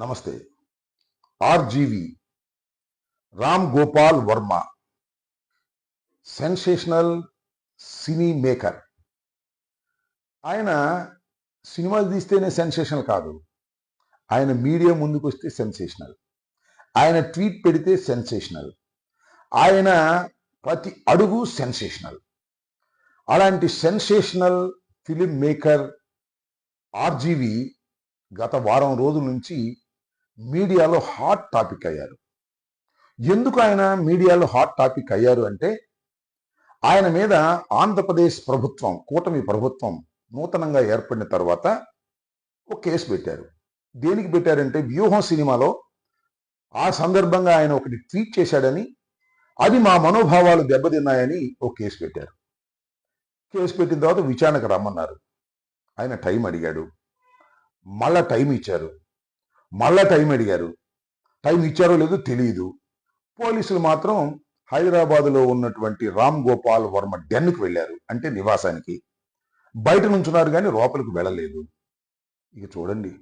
నమస్తే. RGV Ram Gopal Varma sensational cine maker. ఆయన సినిమాలు తీస్తేనే సెన్సేషనల్ కాదు. ఆయన మీడియా ముందుకు వస్తే సెన్సేషనల్. ఆయన ట్వీట్ పెడితే సెన్సేషనల్. ఆయన ప్రతి అడుగు సెన్సేషనల్. అలాంటి సెన్సేషనల్ ఫిలిం మేకర్ ఆర్జీవి గత వారం రోజుల నుంచి మీడియాలో హాట్ టాపిక్ అయ్యారు. ఎందుకు ఆయన మీడియాలో హాట్ టాపిక్ అయ్యారు అంటే ఆయన మీద ఆంధ్రప్రదేశ్ ప్రభుత్వం కూటమి ప్రభుత్వం నూతనంగా ఏర్పడిన తర్వాత ఒక కేసు పెట్టారు. దేనికి పెట్టారంటే వ్యూహం సినిమాలో ఆ సందర్భంగా ఆయన ఒకటి ట్వీట్ చేశాడని అది మా మనోభావాలు దెబ్బతిన్నాయని ఒక కేసు పెట్టారు. కేసు పెట్టిన తర్వాత విచారణకు రమ్మన్నారు. ఆయన టైం అడిగాడు. మళ్ళా టైం ఇచ్చారు. మళ్ళా టైం అడిగారు. టైం ఇచ్చారో లేదో తెలియదు పోలీసులు మాత్రం హైదరాబాదులో ఉన్నటువంటి రామ్ గోపాల్ వర్మ డెన్కి వెళ్ళారు అంటే నివాసానికి. బయట నుంచున్నారు కానీ లోపలికి వెళ్ళలేదు. ఇక చూడండి.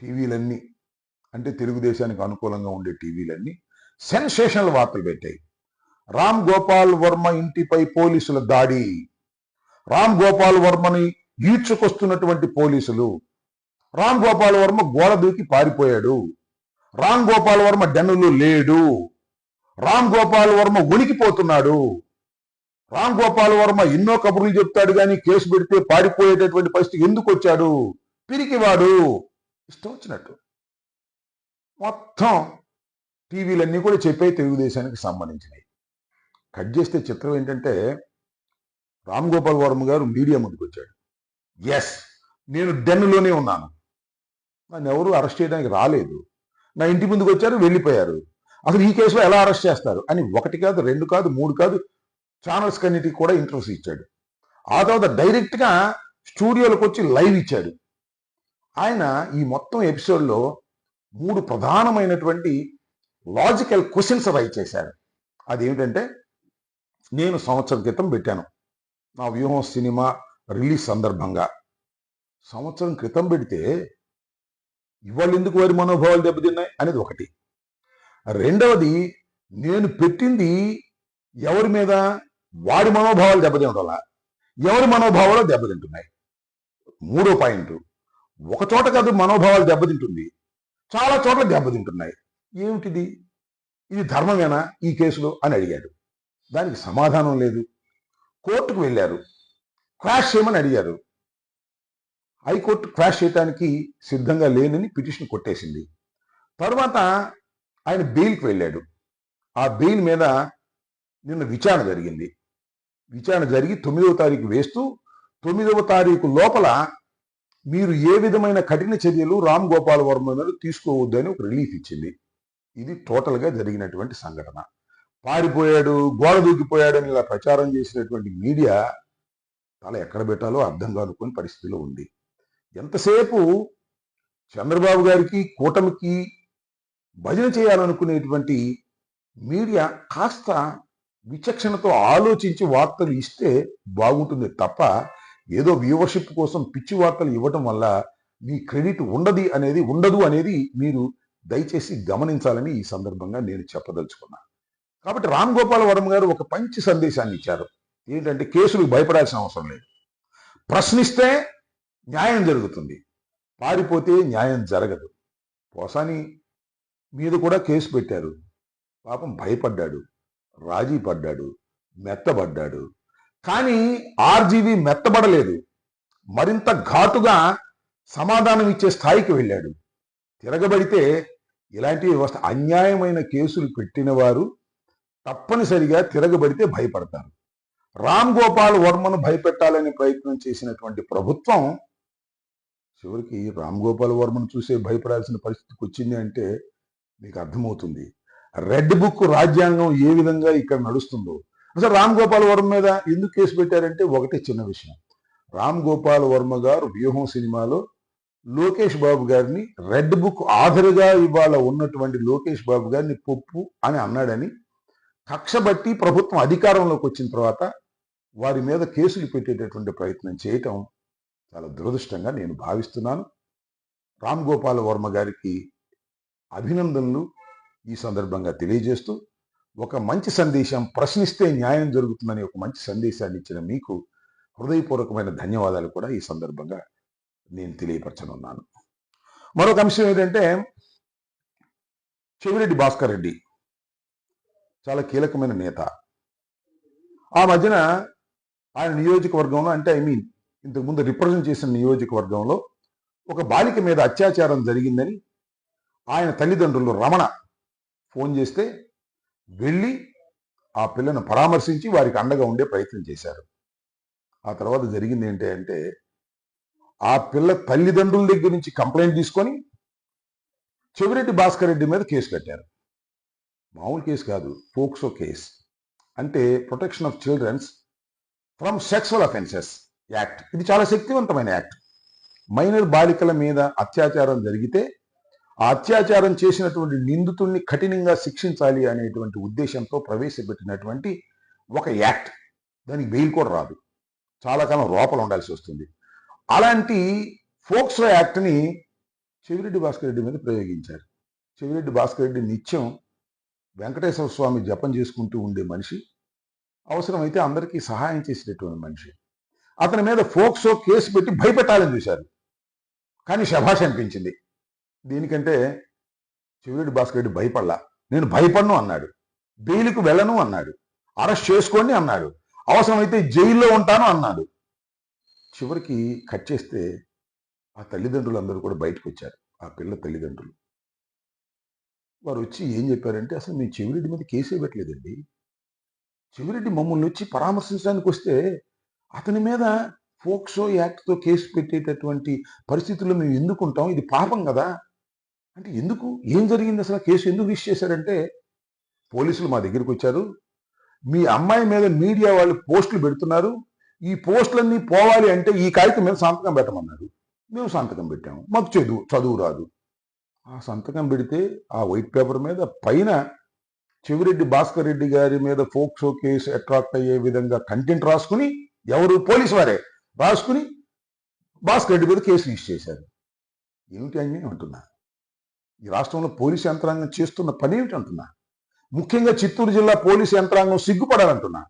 టీవీలన్నీ అంటే తెలుగుదేశానికి అనుకూలంగా ఉండే టీవీలన్నీ సెన్సేషనల్ వార్తలు పెట్టాయి. రామ్ గోపాల్ వర్మ ఇంటిపై పోలీసుల దాడి. రామ్ గోపాల్ వర్మని ఈడ్చుకొస్తున్నటువంటి పోలీసులు రామ్ గోపాల్ వర్మ గోడ దూకి పారిపోయాడు. రామ్ గోపాల్ వర్మ డెన్నులు లేడు. రామ్ గోపాల్ వర్మ ఉనికిపోతున్నాడు రామ్ గోపాల్ వర్మ ఎన్నో కబుర్లు చెప్తాడు కానీ కేసు పెడితే పారిపోయేటటువంటి పరిస్థితి ఎందుకు వచ్చాడు? పిరికివాడు. ఇష్టం వచ్చినట్టు. మొత్తం టీవీలన్నీ కూడా చెప్పే తెలుగుదేశానికి సంబంధించినవి కట్ చేస్తే చిత్రం ఏంటంటే రామ్ గోపాల్ వర్మ గారు మీడియా ముందుకు వచ్చాడు ఎస్ నేను డెన్నులోనే ఉన్నాను. నన్ను ఎవరు అరెస్ట్ చేయడానికి రాలేదు. నా ఇంటి ముందుకు వచ్చారు వెళ్ళిపోయారు. అసలు ఈ కేసులో ఎలా అరెస్ట్ చేస్తారు? అని ఒకటి కాదు రెండు కాదు మూడు కాదు ఛానల్స్ కన్నిటికి కూడా ఇంటర్వ్యూస్ ఇచ్చాడు. ఆ తర్వాత డైరెక్ట్గా స్టూడియోలకు వచ్చి లైవ్ ఇచ్చాడు. ఆయన ఈ మొత్తం ఎపిసోడ్లో మూడు ప్రధానమైనటువంటి లాజికల్ క్వశ్చన్స్ రైట్ చేశారు. అదేమిటంటే నేను సంవత్సరం క్రితం పెట్టాను. నా వ్యూహం సినిమా రిలీజ్ సందర్భంగా. సంవత్సరం క్రితం పెడితే ఇవాళ ఎందుకు వారి మనోభావాలు దెబ్బతిన్నాయి? అనేది ఒకటి. రెండవది నేను పెట్టింది ఎవరి మీద? వాడి మనోభావాలు దెబ్బతినడం వల్ల ఎవరి మనోభావాలు దెబ్బతింటున్నాయి? మూడో పాయింట్. ఒక చోట కాదు మనోభావాలు దెబ్బతింటుంది. చాలా చోట్ల దెబ్బతింటున్నాయి. ఏమిటిది? ఇది ధర్మమేనా ఈ కేసులో? అని అడిగాడు దానికి సమాధానం లేదు. కోర్టుకు వెళ్ళారు. క్రాష్ చేయమని అడిగారు. హైకోర్టు క్రాష్ చేయడానికి సిద్ధంగా లేనని పిటిషన్ కొట్టేసింది. తర్వాత ఆయన బెయిల్కి వెళ్ళాడు. ఆ బెయిల్ మీద నిన్న విచారణ జరిగింది. విచారణ జరిగి తొమ్మిదవ తారీఖు వేస్తూ తొమ్మిదవ తారీఖు లోపల మీరు ఏ విధమైన కఠిన చర్యలు రామ్ గోపాల్ వర్మ మీద తీసుకోవద్దని ఒక రిలీఫ్ ఇచ్చింది. ఇది టోటల్గా జరిగినటువంటి సంఘటన. పారిపోయాడు గోడ దూకిపోయాడు అని ఇలా ప్రచారం చేసినటువంటి మీడియా తల ఎక్కడ పెట్టాలో అర్థం కానుకొని పరిస్థితిలో ఉంది. ఎంతసేపు చంద్రబాబు గారికి కూటమికి భజన చేయాలనుకునేటువంటి మీడియా కాస్త విచక్షణతో ఆలోచించి వార్తలు ఇస్తే బాగుంటుంది తప్ప ఏదో వ్యూవర్షిప్ కోసం పిచ్చి వార్తలు ఇవ్వటం వల్ల మీ క్రెడిట్ ఉండది అనేది ఉండదు అనేది మీరు దయచేసి గమనించాలని ఈ సందర్భంగా నేను చెప్పదలుచుకున్నా. కాబట్టి రామ్ గోపాల్ వర్మ గారు ఒక మంచి సందేశాన్ని ఇచ్చారు. ఏంటంటే కేసులకు భయపడాల్సిన అవసరం లేదు. ప్రశ్నిస్తే న్యాయం జరుగుతుంది. పారిపోతే న్యాయం జరగదు. పోసాని మీద కూడా కేసు పెట్టారు. పాపం భయపడ్డాడు. రాజీ పడ్డాడు. మెత్తబడ్డాడు. కానీ ఆర్జీవి మెత్తబడలేదు. మరింత ఘాటుగా సమాధానం ఇచ్చే స్థాయికి వెళ్ళాడు. తిరగబడితే ఇలాంటి వ్యవస్థ అన్యాయమైన కేసులు పెట్టిన వారు తప్పనిసరిగా తిరగబడితే భయపడతారు. రామ్ గోపాల్ వర్మను భయపెట్టాలనే ప్రయత్నం చేసినటువంటి ప్రభుత్వం చివరికి రామ్ గోపాల్ వర్మను చూసే భయపడాల్సిన పరిస్థితికి వచ్చింది అంటే మీకు అర్థమవుతుంది. రెడ్ బుక్ రాజ్యాంగం ఏ విధంగా ఇక్కడ నడుస్తుందో. అసలు రామ్ గోపాల్ వర్మ మీద ఎందుకు కేసు పెట్టారంటే ఒకటే చిన్న విషయం. రామ్ గోపాల్ వర్మ గారు వ్యూహం సినిమాలో లోకేష్ బాబు గారిని రెడ్ బుక్ ఆధరుగా ఇవాళ ఉన్నటువంటి లోకేష్ బాబు గారిని పొప్పు అని అన్నాడని కక్ష బట్టి ప్రభుత్వం అధికారంలోకి వచ్చిన తర్వాత వారి మీద కేసులు పెట్టేటటువంటి ప్రయత్నం చేయటం చాలా దురదృష్టంగా నేను భావిస్తున్నాను. రామ్ గోపాల్ వర్మ గారికి అభినందనలు ఈ సందర్భంగా తెలియజేస్తూ ఒక మంచి సందేశం ప్రశ్నిస్తే న్యాయం జరుగుతుందని ఒక మంచి సందేశాన్ని ఇచ్చిన మీకు హృదయపూర్వకమైన ధన్యవాదాలు కూడా ఈ సందర్భంగా నేను తెలియపరచనున్నాను. మరొక అంశం ఏంటంటే చెవిరెడ్డి భాస్కర్ రెడ్డి చాలా కీలకమైన నేత. ఆ మధ్యన ఆయన నియోజకవర్గంలో అంటే ఐ మీన్ ఇంతకుముందు రిప్రజెంట్ చేసిన నియోజకవర్గంలో ఒక బాలిక మీద అత్యాచారం జరిగిందని ఆయన తల్లిదండ్రులు రమణ ఫోన్ చేస్తే వెళ్ళి ఆ పిల్లను పరామర్శించి వారికి అండగా ఉండే ప్రయత్నం చేశారు. ఆ తర్వాత జరిగింది ఏంటి అంటే ఆ పిల్ల తల్లిదండ్రుల దగ్గర నుంచి కంప్లైంట్ తీసుకొని చెవిరెడ్డి భాస్కర్ రెడ్డి మీద కేసు కట్టారు. మామూలు కేసు కాదు పోక్సో కేసు. అంటే protection of childrens from sexual offences act. ఇది చాలా శక్తివంతమైన యాక్ట్. మైనర్ బాలికల మీద అత్యాచారం జరిగితే ఆ అత్యాచారం చేసినటువంటి నిందితుడిని కఠినంగా శిక్షించాలి అనేటువంటి ఉద్దేశంతో ప్రవేశపెట్టినటువంటి ఒక యాక్ట్. దానికి బెయిల్ కూడా రాదు. చాలా కాలం లోపల ఉండాల్సి వస్తుంది. అలాంటి ఫోక్సో యాక్ట్ని చెవిరెడ్డి భాస్కర్ రెడ్డి మీద ప్రయోగించారు. చెవిరెడ్డి భాస్కర్ రెడ్డి నిత్యం వెంకటేశ్వర స్వామి జపం చేసుకుంటూ ఉండే మనిషి. అవసరమైతే అందరికీ సహాయం చేసేటటువంటి మనిషి. అతని మీద ఫోక్సో కేసు పెట్టి భయపెట్టాలని చూశారు. కానీ శభాష్ అనిపించింది. దీనికంటే చెవిరెడ్డి భాస్కర్ రెడ్డి భయపడలా. నేను భయపడను అన్నాడు. బెయిల్కు వెళ్ళను అన్నాడు. అరెస్ట్ చేసుకోండి అన్నాడు. అవసరమైతే జైల్లో ఉంటాను అన్నాడు. చివరికి కట్ చేస్తే ఆ తల్లిదండ్రులు అందరూ కూడా బయటకు వచ్చారు. ఆ పిల్ల తల్లిదండ్రులు. వారు వచ్చి ఏం చెప్పారంటే అసలు మీ చెవిరెడ్డి మీద కేసే పెట్టలేదండి. చెవిరెడ్డి మమ్మల్ని వచ్చి పరామర్శించడానికి వస్తే అతని మీద ఫోక్సో యాక్ట్తో కేసు పెట్టేటటువంటి పరిస్థితుల్లో మేము ఎందుకుంటాం? ఇది పాపం కదా? అంటే ఎందుకు? ఏం జరిగింది అసలు కేసు? ఎందుకు రిజిస్టర్ చేశారంటే పోలీసులు మా దగ్గరికి వచ్చారు. మీ అమ్మాయి మీద మీడియా వాళ్ళు పోస్టులు పెడుతున్నారు. ఈ పోస్టులన్నీ పోవాలి అంటే ఈ కాగితం మీద సంతకం పెట్టమన్నారు. మేము సంతకం పెట్టాము. మాకు చదువు చదువు రాదు. ఆ సంతకం పెడితే ఆ వైట్ పేపర్ మీద పైన చెవిరెడ్డి భాస్కర్ రెడ్డి గారి మీద ఫోక్సో కేసు అట్రాక్ట్ అయ్యే విధంగా కంటెంట్ రాసుకుని ఎవరు? పోలీసు వారే. రాసుకుని భాస్కర్ రెడ్డి మీద కేసు రిజిస్టర్ చేశారు. ఏమిటి అన్యాయం అంటున్నా? ఈ రాష్ట్రంలో పోలీసు యంత్రాంగం చేస్తున్న పని ఏమిటి అంటున్నా? ముఖ్యంగా చిత్తూరు జిల్లా పోలీసు యంత్రాంగం సిగ్గుపడాలంటున్నా.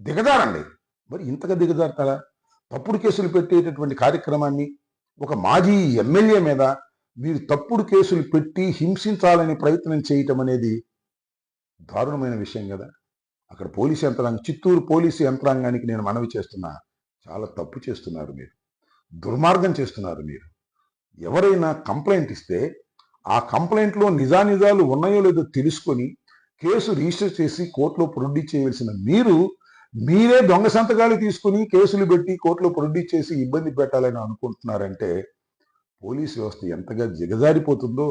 దిగజారండి. మరి ఇంతగా దిగజారుతారా? తప్పుడు కేసులు పెట్టేటటువంటి కార్యక్రమాన్ని ఒక మాజీ ఎమ్మెల్యే మీద మీరు తప్పుడు కేసులు పెట్టి హింసించాలని ప్రయత్నం చేయటం అనేది దారుణమైన విషయం కదా. అక్కడ పోలీసు యంత్రాంగం చిత్తూరు పోలీసు యంత్రాంగానికి నేను మనవి చేస్తున్నా చాలా తప్పు చేస్తున్నారు మీరు. దుర్మార్గం చేస్తున్నారు మీరు. ఎవరైనా కంప్లైంట్ ఇస్తే ఆ కంప్లైంట్లో నిజానిజాలు ఉన్నాయో లేదో తెలుసుకొని కేసు రిజిస్టర్ చేసి కోర్టులో ప్రొడ్యూస్ చేయవలసిన మీరు మీరే దొంగ సంతకాలు తీసుకుని కేసులు పెట్టి కోర్టులో ప్రొడ్యూస్ చేసి ఇబ్బంది పెట్టాలని అనుకుంటున్నారంటే పోలీస్ వ్యవస్థ ఎంతగా జిగజారిపోతుందో